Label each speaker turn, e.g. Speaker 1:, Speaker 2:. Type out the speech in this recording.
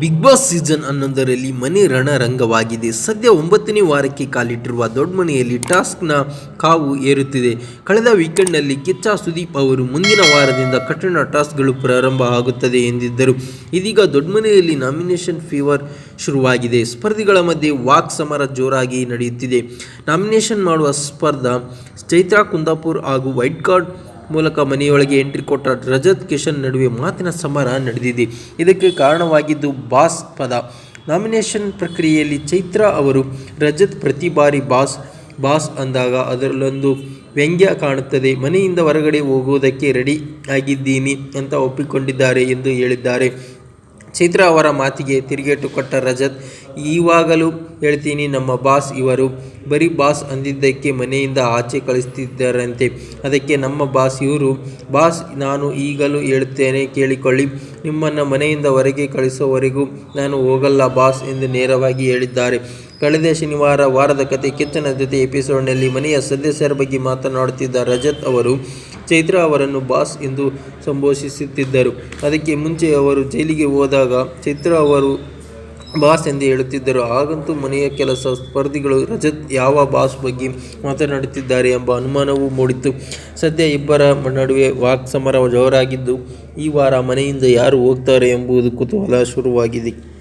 Speaker 1: Big boss season ಹನ್ನೊಂದರಲ್ಲಿ ಮನೆ ರಣರಂಗವಾಗಿದೆ. ಸದ್ಯ ಒಂಬತ್ತನೇ ವಾರಕ್ಕೆ ಕಾಲಿಟ್ಟಿರುವ ದೊಡ್ಡ ಮನೆಯಲ್ಲಿ ಟಾಸ್ಕ್ನ ಕಾವು ಏರುತ್ತಿದೆ. ಕಳೆದ ವೀಕೆಂಡ್ನಲ್ಲಿ ಕಿಚ್ಚ ಸುದೀಪ್ ಅವರು ಮುಂದಿನ ವಾರದಿಂದ ಕಠಿಣ ಟಾಸ್ಕ್ಗಳು ಪ್ರಾರಂಭ ಆಗುತ್ತದೆ ಎಂದಿದ್ದರು. ಇದೀಗ ದೊಡ್ಡ ಮನೆಯಲ್ಲಿ ನಾಮಿನೇಷನ್ ಫೀವರ್ ಶುರುವಾಗಿದೆ. ಸ್ಪರ್ಧಿಗಳ ಮಧ್ಯೆ ವಾಕ್ ಸಮರ ಜೋರಾಗಿ ನಡೆಯುತ್ತಿದೆ. ನಾಮಿನೇಷನ್ ಮಾಡುವ ಸ್ಪರ್ಧಾ ಚೈತ್ರಾ ಕುಂದಾಪುರ್ ಹಾಗೂ ವೈಟ್ ಕಾರ್ಡ್ ಮೂಲಕ ಮನೆಯೊಳಗೆ ಎಂಟ್ರಿ ಕೊಟ್ಟ ರಜತ್ ಕಿಶನ್ ನಡುವೆ ಮಾತಿನ ಸಮರ ನಡೆದಿದೆ. ಇದಕ್ಕೆ ಕಾರಣವಾಗಿದ್ದು ಬಾಸ್ ಪದ. ನಾಮಿನೇಷನ್ ಪ್ರಕ್ರಿಯೆಯಲ್ಲಿ ಚೈತ್ರ ಅವರು, ರಜತ್ ಪ್ರತಿ ಬಾರಿ ಬಾಸ್ ಬಾಸ್ ಅಂದಾಗ ಅದರಲ್ಲೊಂದು ವ್ಯಂಗ್ಯ ಕಾಣುತ್ತದೆ. ಮನೆಯಿಂದ ಹೊರಗಡೆ ಹೋಗುವುದಕ್ಕೆ ರೆಡಿ ಆಗಿದ್ದೀನಿ ಅಂತ ಒಪ್ಪಿಕೊಂಡಿದ್ದಾರೆ ಎಂದು ಹೇಳಿದ್ದಾರೆ. ಚೈತ್ರ ಅವರ ಮಾತಿಗೆ ತಿರುಗೇಟು ಕೊಟ್ಟ ರಜತ್, ಈವಾಗಲೂ ಹೇಳ್ತೀನಿ ನಮ್ಮ ಬಾಸ್ ಇವರು. ಬರೀ ಬಾಸ್ ಅಂದಿದ್ದಕ್ಕೆ ಮನೆಯಿಂದ ಆಚೆ ಕಳಿಸ್ತಿದ್ದಾರಂತೆ. ಅದಕ್ಕೆ ನಮ್ಮ ಬಾಸ್ ಇವರು. ಬಾಸ್, ನಾನು ಈಗಲೂ ಹೇಳುತ್ತೇನೆ ಕೇಳಿಕೊಳ್ಳಿ. ನಿಮ್ಮನ್ನು ಮನೆಯಿಂದ ಹೊರಗೆ ಕಳಿಸೋವರೆಗೂ ನಾನು ಹೋಗಲ್ಲ ಬಾಸ್ ಎಂದು ನೇರವಾಗಿ ಹೇಳಿದ್ದಾರೆ. ಕಳೆದ ಶನಿವಾರ ವಾರದ ಕತೆ ಕಿಚ್ಚನ ಜೊತೆ ಎಪಿಸೋಡ್ನಲ್ಲಿ ಮನೆಯ ಸದಸ್ಯರ ಬಗ್ಗೆ ಮಾತನಾಡುತ್ತಿದ್ದ ರಜತ್ ಅವರು, ಚೈತ್ರ ಅವರನ್ನು ಬಾಸ್ ಎಂದು ಸಂಬೋಧಿಸುತ್ತಿದ್ದರು ಅದಕ್ಕೆ ಮುಂಚೆ ಅವರು ಜೈಲಿಗೆ ಹೋದಾಗ ಚೈತ್ರ ಅವರು ಬಾಸ್ ಎಂದು ಹೇಳುತ್ತಿದ್ದರು. ಹಾಗಂತೂ ಮನೆಯ ಕೆಲಸ ಸ್ಪರ್ಧಿಗಳು ರಜತ್ ಯಾವ ಬಾಸ್ ಬಗ್ಗೆ ಮಾತನಾಡುತ್ತಿದ್ದಾರೆ ಎಂಬ ಅನುಮಾನವೂ ಮೂಡಿತ್ತು. ಸದ್ಯ ಇಬ್ಬರ ನಡುವೆ ವಾಕ್ ಸಮರ ಜೋರಾಗಿದ್ದು, ಈ ವಾರ ಮನೆಯಿಂದ ಯಾರು ಹೋಗ್ತಾರೆ ಎಂಬುದು ಕುತೂಹಲ ಶುರುವಾಗಿದೆ.